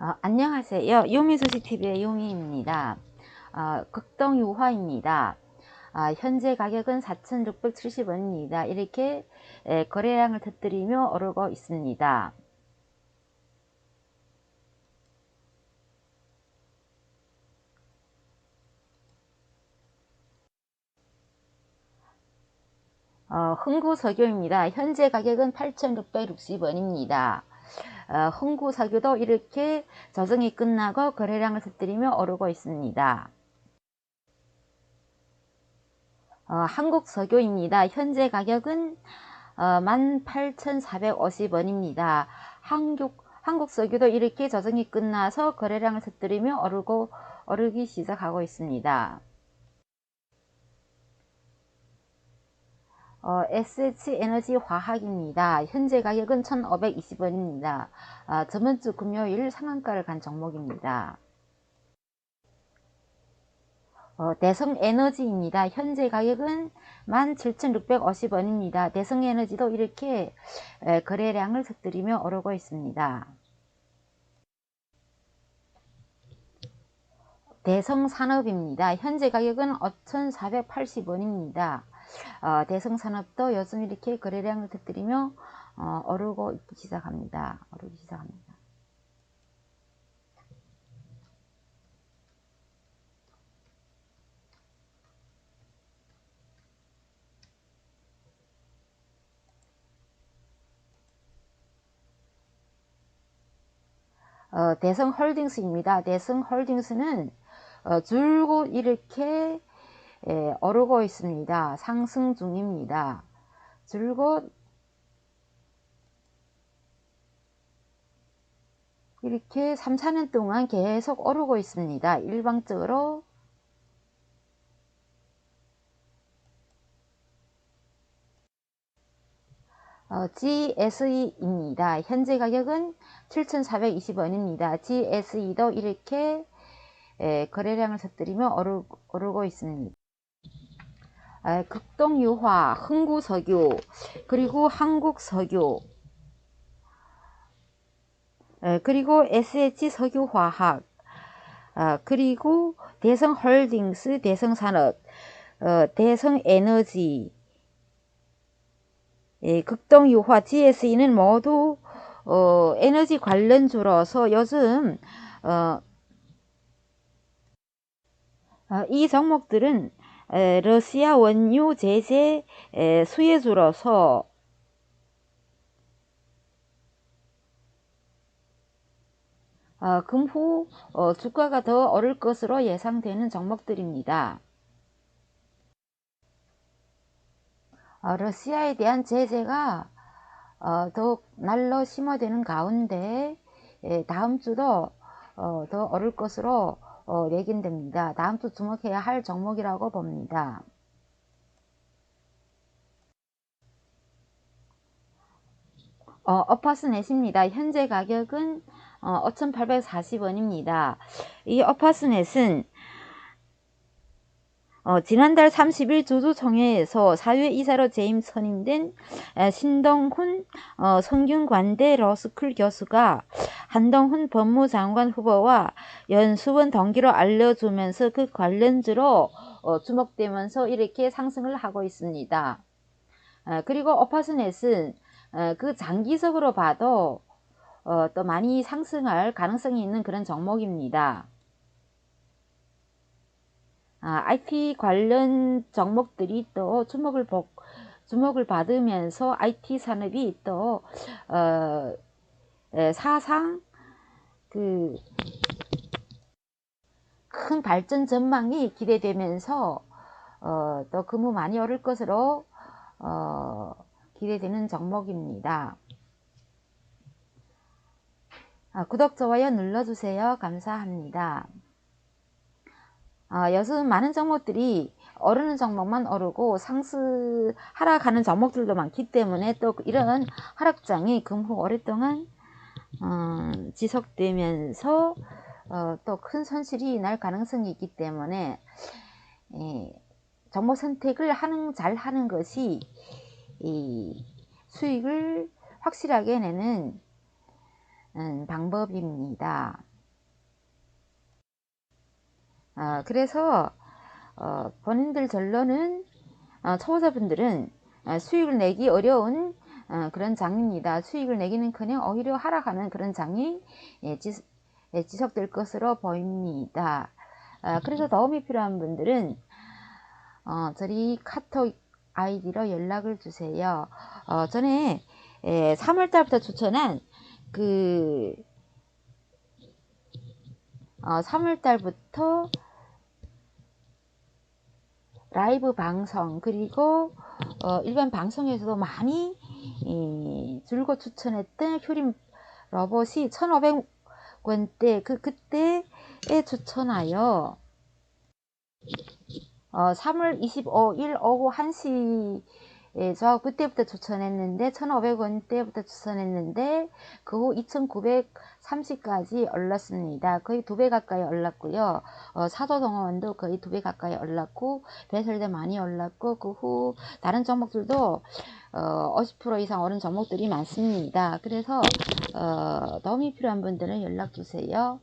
어, 안녕하세요. 요미소식TV의 요미입니다. 어, 극동 유화입니다. 어, 현재 가격은 4,670원입니다. 이렇게 에, 거래량을 터뜨리며 오르고 있습니다. 어, 흥구 석유입니다. 현재 가격은 8,660원입니다. 어, 흥구석유도 이렇게 조정이 끝나고 거래량을 터뜨리며 오르고 있습니다. 어, 한국 석유입니다. 현재 가격은 어, 18,450원입니다. 한국, 한국 석유도 이렇게 조정이 끝나서 거래량을 터뜨리며 오르고, 오르기 시작하고 있습니다. 어, SH에너지 화학입니다. 현재 가격은 1,520원입니다. 어, 저번주 금요일 상한가를 간 종목입니다. 어, 대성에너지입니다. 현재 가격은 17,650원입니다. 대성에너지도 이렇게 에, 거래량을 터뜨리며 오르고 있습니다. 대성산업입니다. 현재 가격은 5,480원입니다. 어, 대성산업도 요즘 이렇게 거래량을 터뜨리며 어, 오르고 있기 시작합니다. 오르기 시작합니다. 어, 대성홀딩스입니다. 대성홀딩스는 어, 줄곧 이렇게 에, 오르고 있습니다. 상승 중입니다. 줄곧 이렇게 3, 4년 동안 계속 오르고 있습니다. 일방적으로 어, GSE입니다. 현재 가격은 7,420원입니다. GSE도 이렇게 에, 거래량을 터뜨리며 오르, 오르고 있습니다. 에, 극동유화, 흥구석유, 그리고 한국석유, 에, 그리고 SH석유화학, 어, 그리고 대성홀딩스, 대성산업, 어, 대성에너지, 예, 극동유화, GSE는 모두 어, 에너지 관련주로서 요즘 이 종목들은 에, 러시아 원유 제재 에, 수혜주로서 어, 금후 어, 주가가 더 오를 것으로 예상되는 종목들입니다. 어, 러시아에 대한 제재가 어, 더욱 날로 심화되는 가운데 예, 다음 주도 어, 더 오를 것으로 어, 예견됩니다. 다음 주 주목해야 할 종목이라고 봅니다. 어, 어파스넷입니다. 현재 가격은 어, 5,840원입니다. 이 어파스넷은 어, 지난달 30일 주주총회에서 사회 이사로 재임 선임된 에, 신동훈 어, 성균관대 러스쿨 교수가 한동훈 법무장관 후보와 연수원 동기로 알려주면서 그 관련주로 어, 주목되면서 이렇게 상승을 하고 있습니다. 어, 그리고 오파스넷은 어, 그 장기적으로 봐도 어, 또 많이 상승할 가능성이 있는 그런 종목입니다. 아, IT 관련 종목들이 또 주목을 복, 주목을 받으면서 IT 산업이 또 어, 에, 사상 그 큰 발전 전망이 기대되면서 어, 또 금우 많이 오를 것으로 어, 기대되는 종목입니다. 아, 구독, 좋아요 눌러주세요. 감사합니다. 아, 요즘 많은 종목들이 오르는 종목만 오르고 상승 하락하는 종목들도 많기 때문에 또 이런 하락장이 금후 오랫동안 어, 지속되면서 어, 또큰 손실이 날 가능성이 있기 때문에 예, 정보 선택을 하는 잘 하는 것이 이 수익을 확실하게 내는 음, 방법입니다. 어, 그래서 어, 본인들 전론은 어, 초보자분들은 어, 수익을 내기 어려운 그런 장입니다. 수익을 내기는커녕 오히려 하락하는 그런 장이 예, 지, 예, 지속 될 것으로 보입니다. 아, 그래서 도움이 필요한 분들은 어, 저리 카톡 아이디로 연락을 주세요. 어, 전에 예, 3월달부터 추천한 그 어, 3월달부터 라이브 방송 그리고 어, 일반 방송에서도 많이 이, 줄곧 추천했던 휴림 로봇이 1,500원대 그 그때에 추천하여 어, 3월 25일 오후 1시 에저 그때부터 추천했는데 1,500원대부터 추천했는데 그 후 2,930까지 올랐습니다. 거의 두 배 가까이 올랐고요. 어, 사도동원도 거의 두 배 가까이 올랐고 배설도 많이 올랐고 그 후 다른 종목들도 어, 50% 이상 오른 종목들이 많습니다. 그래서 어, 도움이 필요한 분들은 연락 주세요.